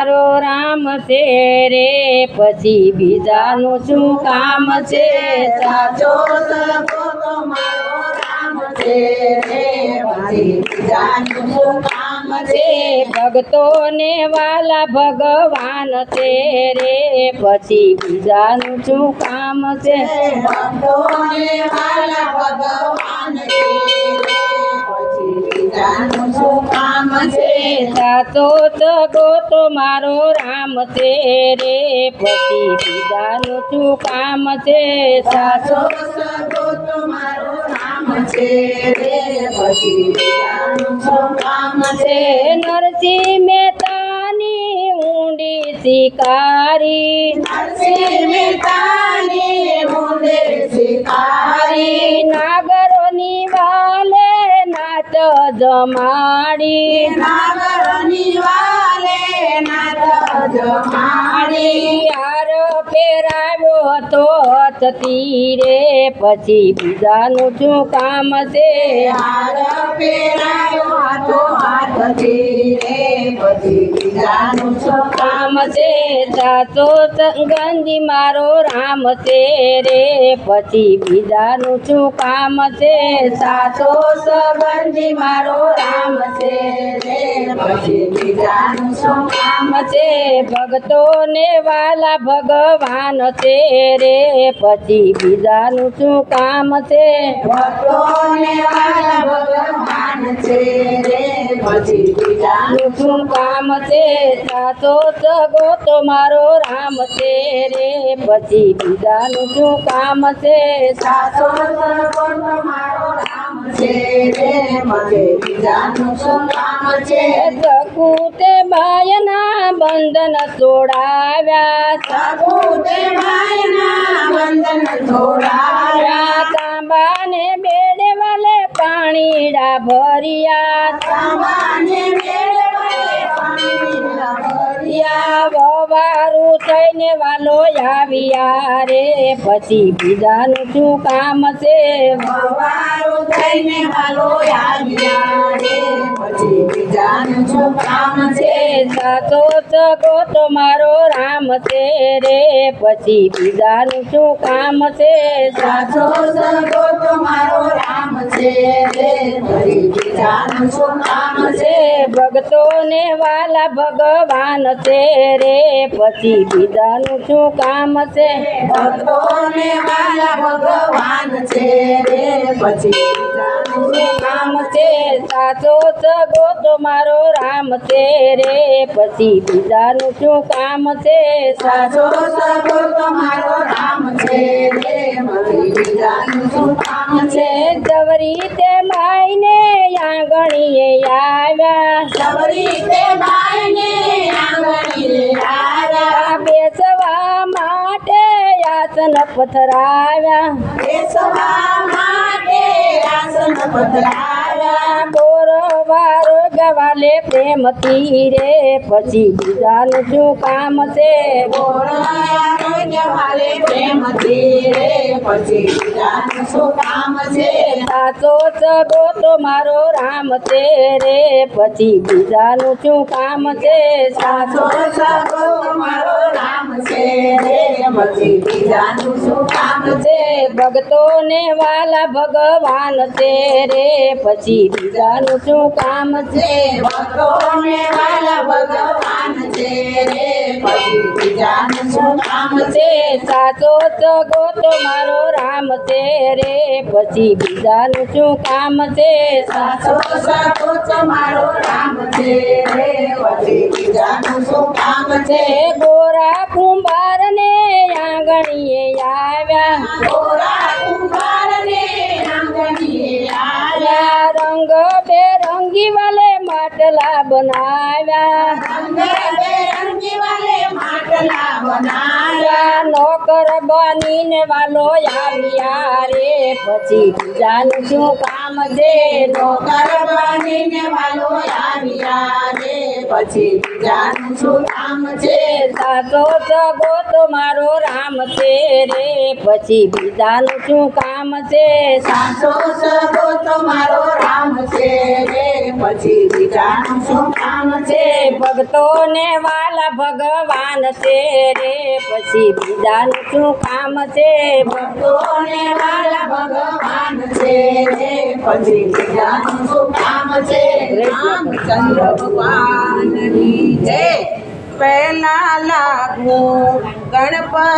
મારો રામ છે રે, પછી બીજાનું શું કામ છે? સાચો સગો તો મારો રામ છે રે બીજાનું શું કામ છે? ભક્તોને વાલા ભગવાન છે રે, પછી બીજાનું શું કામ છે? ભક્તોને વાલા ભગવાન છે પછી બીજાનું શું કામ છે સાચો સગો તો મારો રામ છે રે પછી બીજાનું શું કામ છે? સાસો સાચો તો મારો રામ છે રે પતિ શું કામ છે? નરસિંહ મહેતાની ઊંડી શિકારી. નરસિંહ મહેતાની જમાડી નાગરની વાલે નાચ જમાડી યાર ફેરાવ્યો હતો છતી રે પછી બીજાનું શું કામ છે? હાર પછી બીજાનું શું કામ છે સાચો સંગંદી મારો રામ છે રે. પછી બીજાનું શું કામ છે? સાચો સંબંધી મારો રામ છે રે. પછી બીજાનું શું કામ કામ ભગતો ને વાલા ભગવાન છે રે. પછી બીજાનું શું કામ છે? ભક્તોને વાલા ભગવાન છે રે. પછી બીજાનું શું કામ છે સાચો સગો તો મારો રામ છે રે. પછી બીજાનું શું કામ છે સાચો સગો મારો રામ છે રે. મને બીજાનું શું કામ છે. સકુતે માયના બંધન છોડાવ્યા સપૂતે માયના બંધન છોડાવ્યા તાંબાને વાલે પાણીડા ભર્યા. વવારું થઈને વાલો આવ્યા રે. પછી બીજાનું શું કામ છે? સવારો થઈને વાલો આવ્યા રે. પછી બીજાનું શું કામ છે? સાચો સગો તો મારો રામ છે રે. પછી બીજાનું શું કામ છે? સાચો સગો તો મારો રામ છે રે. પછી બીજાનું શું કામ છે? ભક્તોને વાલા ભગવાન છે રે. પછી બીજાનું શું કામ છે ભક્તોને વાલા ભગવાન છે રે પછી કામ છે? સાચો સગો તો મારો રામ છે રે પછી બીજાનું શું કામ છે? સાચો સગો તો મારો રામ છે રે બીજાનું શું કામ છે? જવરી તે માઈને આંગણીએ આવ્યા. જવરી તે બાઈને આંગણીએ આવ્યા બેસવા માટે આસન પથરાવ્યા. બેસવા માટે આસન બોરવારો ગવાલે પ્રેમથી રે પછી બીજાનું શું કામ છે? સાચો સગો તો મારો રામ છે રે પછી બીજાનું શું કામ છે? સાચો સગો મારો રામ છે રે પછી બીજાનું શું કામ છે? ભગતો ને વાલા ભગવાન છે રે પછી બીજાનું શું કામ છે. ભગવાને વાલા ભગવાન છે રે. પછી બીજાનું શું કામ છે. છે સાચો સગો તો મારો રામ છે રે. પછી બીજાનું શું કામ છે? સાચો સગો મારો રામ છે રે. પછી બીજાનું શું કામ છે? છે ગોરા કુંભાર ને આંગણીએ આવ્યા. માટલા બનાવ્યા. નોકર બનીને વાલો આવ્યા રે. પછી બીજાનું શું કામ છે? નોકર બનીને વાલો આવ્યા રે. પછી બીજાનું શું કામ છે? સાચો સગો તો મારો રામ છે રે. પછી બીજાનું શું કામ છે? સાચો સગો તો મારો રામ છે રે. પછી બીજાનું શું છે? ભક્તોને વાલા ભગવાન છે રે. પછી બીજાનું શું કામ છે? ભક્તોને વાલા ભગવાન છે રે. પછી બીજાનું શું કામ છે? રામચંદ્ર ભગવાનની જય. પહેલા લાગુ ગણપતિ